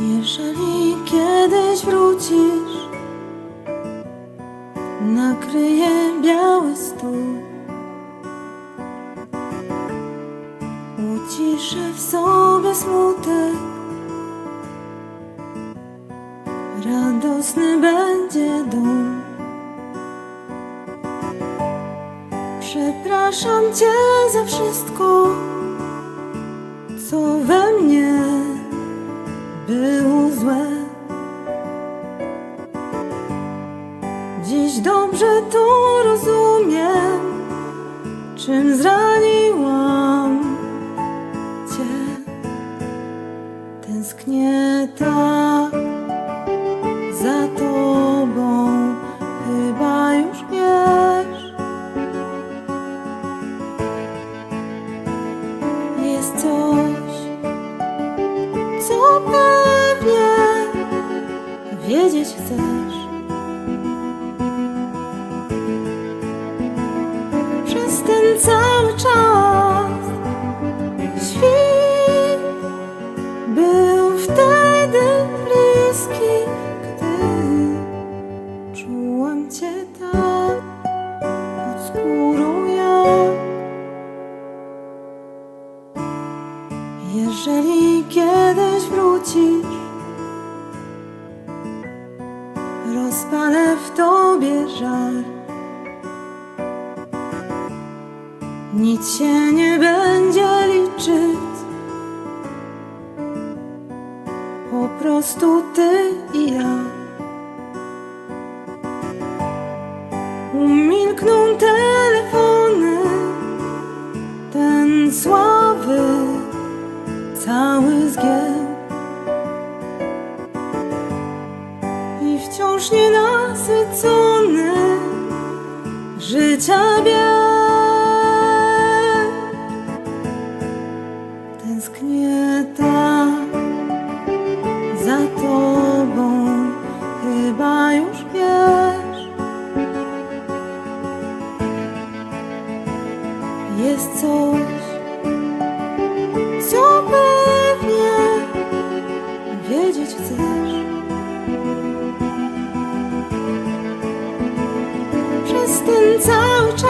Jeżeli kiedyś wrócisz, nakryję biały stół. Uciszę w sobie smutek, radosny będzie dom. Przepraszam Cię za wszystko, co we mnie było złe. Dziś dobrze to rozumiem, czym zraniłam Cię. Tęsknię tak wiedzieć chcesz. Przez ten cały czas świt był wtedy bliski, gdy czułam Cię tak pod skórą jak. Jeżeli kiedyś rozpalę w tobie żar. Nic się nie będzie liczyć, po prostu ty i ja. Umilkną telefony, życia bieg. Tęsknię tak za tobą, chyba już wiesz. Jest coś, co pewnie wiedzieć chcesz. Przez ten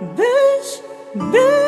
pod skórą jak byś był.